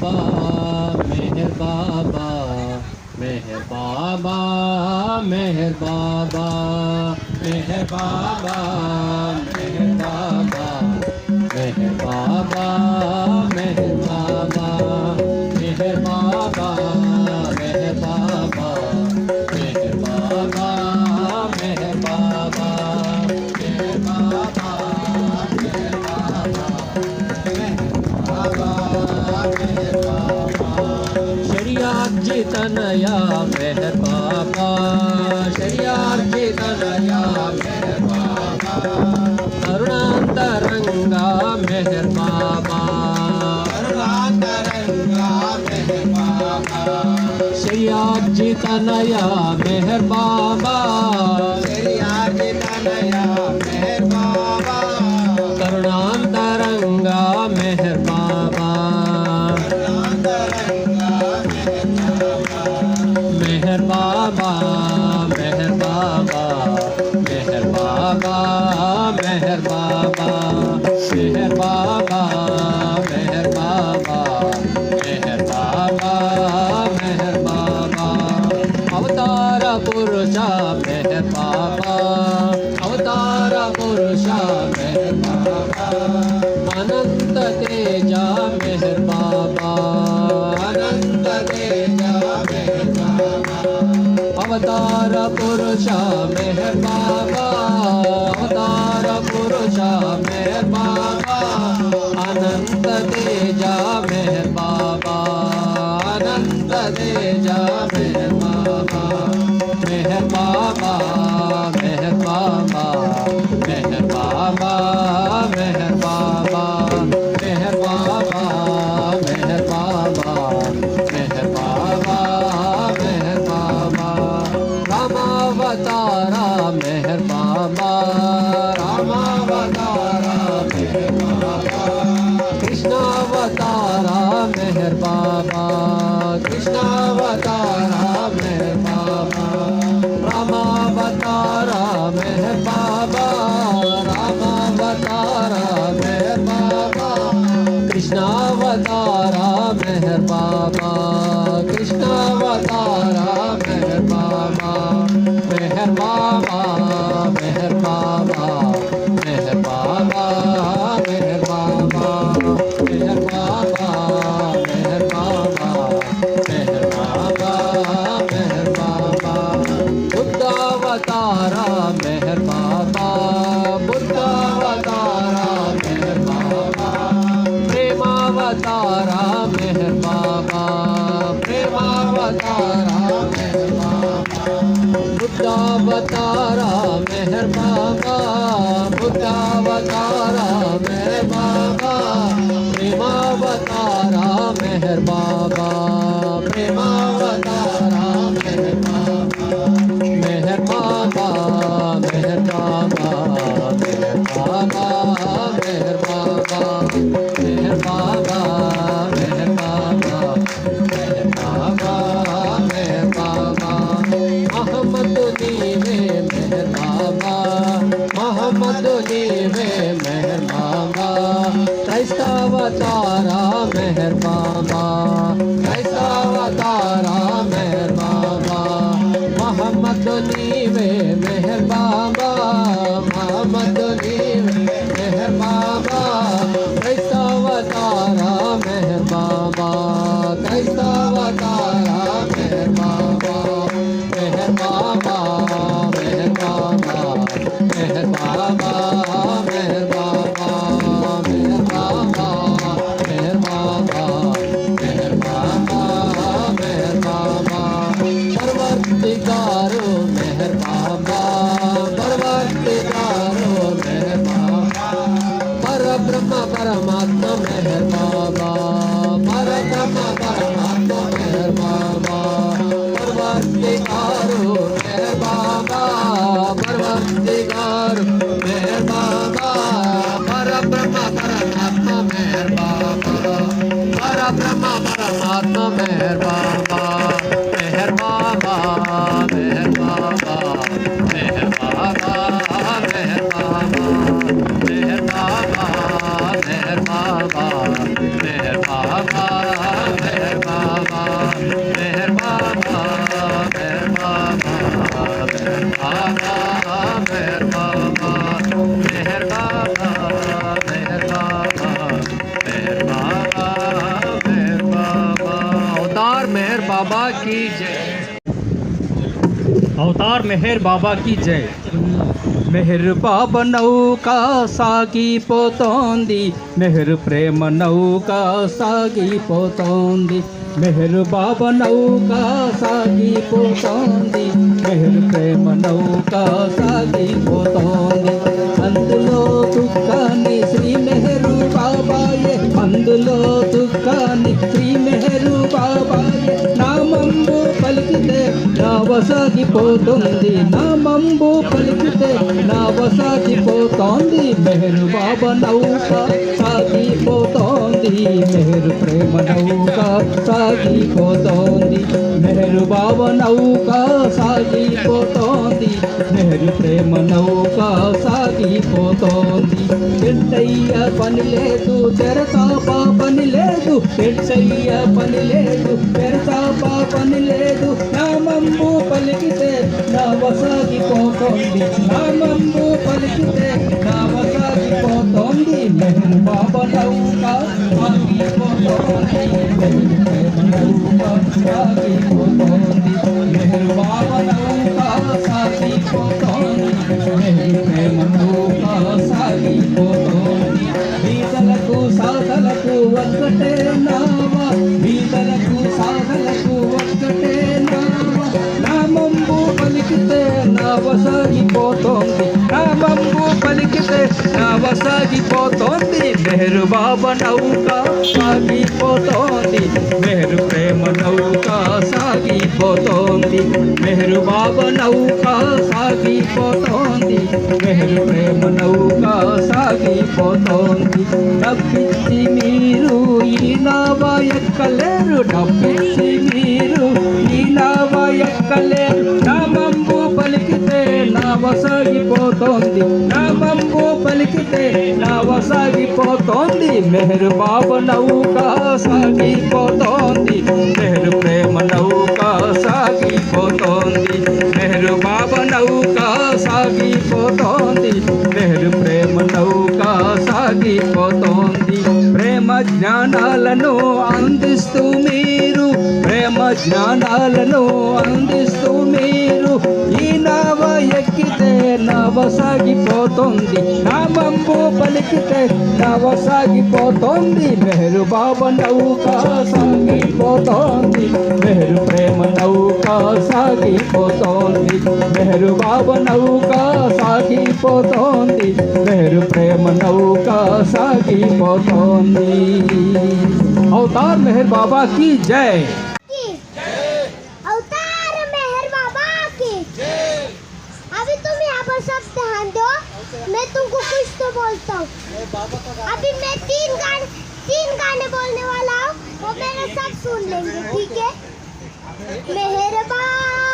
baba meher baba meher baba meher baba Tanaya मेह बाबा शरियार्थी तनया मेह बाबा करुणांतरंगा मेह बाबा करुणांतरंगा मेह बाबा शरियार्थी तनया मेह बाबा अवतार पुरुषा mama, mama, में मेहर बाबा कृष्णावतारा मेहर बाबा আত্মমের বা की जय అవతార్ మెహర్ బాబా की జై మెహర్ బాబా నౌక సాగిపోతోంది మెహర్ ప్రేమ నౌక సాగిపోతోంది మెహర్ బాబా నౌక సాగిపోతోంది మెహర్ ప్రేమ నౌక సాగిపోతోంది అందులో దుఃఖాన్ని శ్రీ మెహరు బాబాయే అందులో దుఃఖాన్ని శ్రీ మెహరు బాబాయే నామంబు పలికితే వసతి నావసాగిపోతుంది నామంబు పలికితే నా వసతి పోతోంది మెహరు బాబా నౌక సాగిపోతోంది. మెహరు ప్రేమ నౌక సాగిపోతోంది. మెహరు బాబా నౌక సాగిపోతోంది. మెహరు ప్రేమ నౌక సాగిపోతోంది. పెంటయ్య పని లేదు తెరచాప పని లేదు. పెంచయ్య పని లేదు తెరచాప పని లేదు. నామంబు పలికితే నా వసాగిపోతోంది నామంబు పలికితే నా వసాగిపోతోంది మెహరు బాబా నౌక సాగిపోతోంది మెహరు ప్రేమ నౌక సాగిపోతోంది మెహరు బాబా నౌక సాగిపోతోంది మెహరు బాబా నౌక సాగిపోతోంది. మెహరు ప్రేమ నౌక సాగిపోతోంది. మెహరు బాబా నౌక సాగిపోతోంది. మెహరు ప్రేమ నౌక సాగిపోతోంది. డబ్బిచ్చి మీరు ఈ నావ ఎక్కలేరు డబ్బిచ్చి మీరు ఈ నావ ఎక్కలేరు నామంబు పలికితే నావ సాగిపోతోంది నామంబు నవ సాగిపోతోంది. మెహరు బాబు నౌక సాగిపోతోంది. మెహరు ప్రేమ నౌక సాగిపోతోంది. మెహరు బాబు నౌక సాగిపోతోంది. మెహరు ప్రేమ నౌక సాగిపోతోంది. ప్రేమ జ్ఞానాలను అందిస్తూ మీరు ప్రేమ జ్ఞానాలను అందిస్తూ మీరు ఈ నావ ఎక్కితే నవ సాగిపోతుంది. నామంబు పలికితే నవ సాగిపోతుంది. మెహరు బాబ నౌక సాగిపోతోంది. మెహరు ప్రేమ నౌక సాగిపోతోంది. మెహరు బాబ నౌక సాగిపోతోంది. మెహరు ప్రేమ నౌక సాగిపోతోంది. अवतार मेहर बाबा की जय। अवतार मेहर बाबा की। अभी तुम यहाँ पर सब ध्यान दो। मैं तुमको कुछ तो बोलता हूँ। अभी मैं तीन गाने तीन गाने बोलने वाला हूँ। वो मेरा सब सुन लेंगे, ठीक है? मेहर बाबा